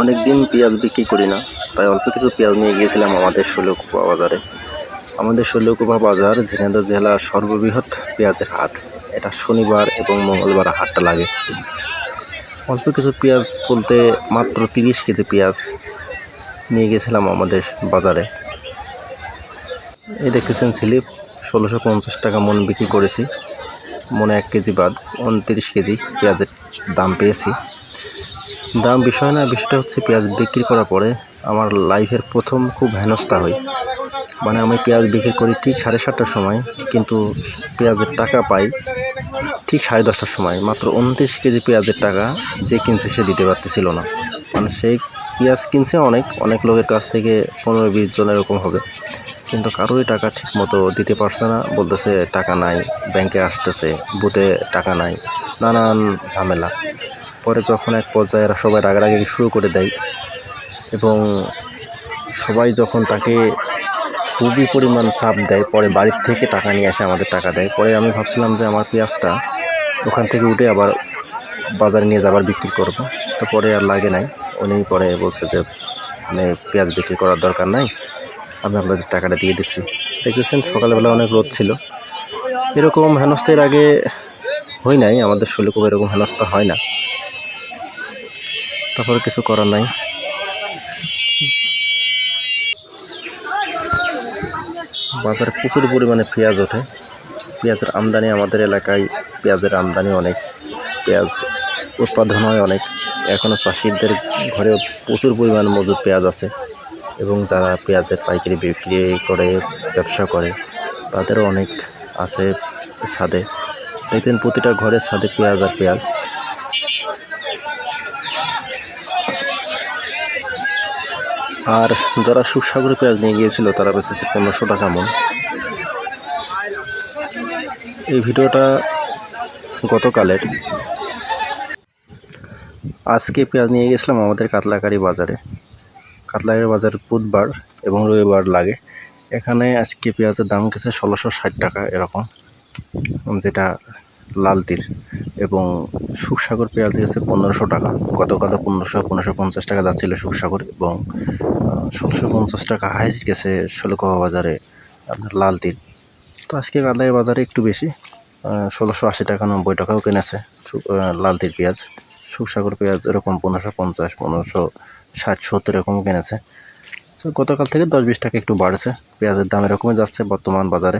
অনেক দিন পেঁয়াজ বিক্রি করি না। তাই অল্প কিছু পেঁয়াজ নিয়ে গিয়েছিলাম আমাদের শৈলকুপা বাজারে। আমাদের শৈলকুপা বাজার ঝিনাইদহ জেলার সর্ববৃহৎ পেঁয়াজের হাট। এটা শনিবার এবং মঙ্গলবার হাটটা লাগে। অল্প কিছু পেঁয়াজ বলতে মাত্র তিরিশ কেজি পেঁয়াজ নিয়ে গেছিলাম আমাদের বাজারে। এই দেখতেছেন স্লিপ, ষোলোশো পঞ্চাশ টাকা মন বিক্রি করেছি। মনে এক কেজি বাদ, উনত্রিশ কেজি পেঁয়াজের দাম পেয়েছি। দাম বিষয় না, বিষয়টা হচ্ছে পেঁয়াজ বিক্রি করার পরে আমার লাইফের প্রথম খুব হেনস্থা হয় মানে আমি পেঁয়াজ বিক্রি করি ঠিক সাড়ে সাতটার সময়, কিন্তু পেঁয়াজের টাকা পাই ঠিক সাড়ে দশটার সময়। মাত্র উনত্রিশ কেজি পেঁয়াজের টাকা যে কিনছে সে দিতে পারতেছিল না। মানে সেই পেঁয়াজ কিনছে অনেক অনেক লোকের কাছ থেকে পনেরো বিশ জন এরকম হবে। কিন্তু কারোই টাকা ঠিক মতো দিতে পারছে না, বলতেছে টাকা নাই, ব্যাংকে আসতেছে, বুথে টাকা নাই, নানান ঝামেলা। পরে যখন এক পর্যায়ে সবাই রাগারাগি শুরু করে দেয় এবং সবাই যখন তাকে খুবই পরিমাণ চাপ দেয়, পরে বাড়ির থেকে টাকা নিয়ে আসে, আমাদের টাকা দেয়। পরে আমি ভাবছিলাম যে আমার পেঁয়াজটা ওখান থেকে উঠে আবার বাজারে নিয়ে যাবার বিক্রি করব। তো পরে আর লাগে নাই। উনি পরে বলছে যে মানে পেঁয়াজ বিক্রি করার দরকার নাই। আমি আপনাদের টাকাটা দিয়ে দিচ্ছি। দেখতেছেন, সকালবেলা অনেক রোদ ছিল। এরকম হেনস্থার আগে হয় নাই। আমাদের শৈলকুপ এরকম হেনস্থা হয় না। তারপরে কিছু করার নাই। বাজারে প্রচুর পরিমাণে পেঁয়াজ ওঠে। পেঁয়াজের আমদানি আমাদের এলাকায়, পেঁয়াজের আমদানি অনেক, পেঁয়াজ উৎপাদন হয় অনেক। এখনও চাষিদের ঘরে প্রচুর পরিমাণ মজুদ পেঁয়াজ আছে এবং যারা পেঁয়াজের পাইকারি বিক্রি করে, ব্যবসা করে, তাদেরও অনেক আছে ছাদে। দেখতেন প্রতিটা ঘরে ছাদে পেঁয়াজ আর পেঁয়াজ। আর যারা সুসাগরে পেঁয়াজ নিয়ে গিয়েছিল, তারা বেঁচেছে পনেরোশো টাকা মন। এই ভিডিওটা গতকালের। আজকে পেঁয়াজ নিয়ে গেছিলাম আমাদের কাতলাকারি বাজারে। কাতলাকারি বাজার বুধবার এবং রবিবার লাগে। এখানে আজকে পেঁয়াজের দাম গেছে ষোলোশো ষাট টাকা এরকম, যেটা লাল তীর এবং সুখসাগর পেঁয়াজ গেছে পনেরোশো টাকা। গতকাল পনেরোশো পনেরোশো পঞ্চাশ টাকা যাচ্ছিল সুখসাগর এবং ষোলোশো পঞ্চাশ টাকা হাইস্ট গেছে ষোলকোয়া বাজারে আপনার লাল তীর তো আজকে কালাই বাজারে একটু বেশি ষোলোশো আশি টাকা, নব্বই টাকাও কিনেছে লাল তীর পেঁয়াজ। সুখসাগর পেঁয়াজ এরকম পনেরোশো পঞ্চাশ, পনেরোশো ষাট, সত্তর এরকম কিনেছে। তো গতকাল থেকে দশ বিশ টাকা একটু বাড়ছে, পেঁয়াজের দাম এরকমই যাচ্ছে বর্তমান বাজারে।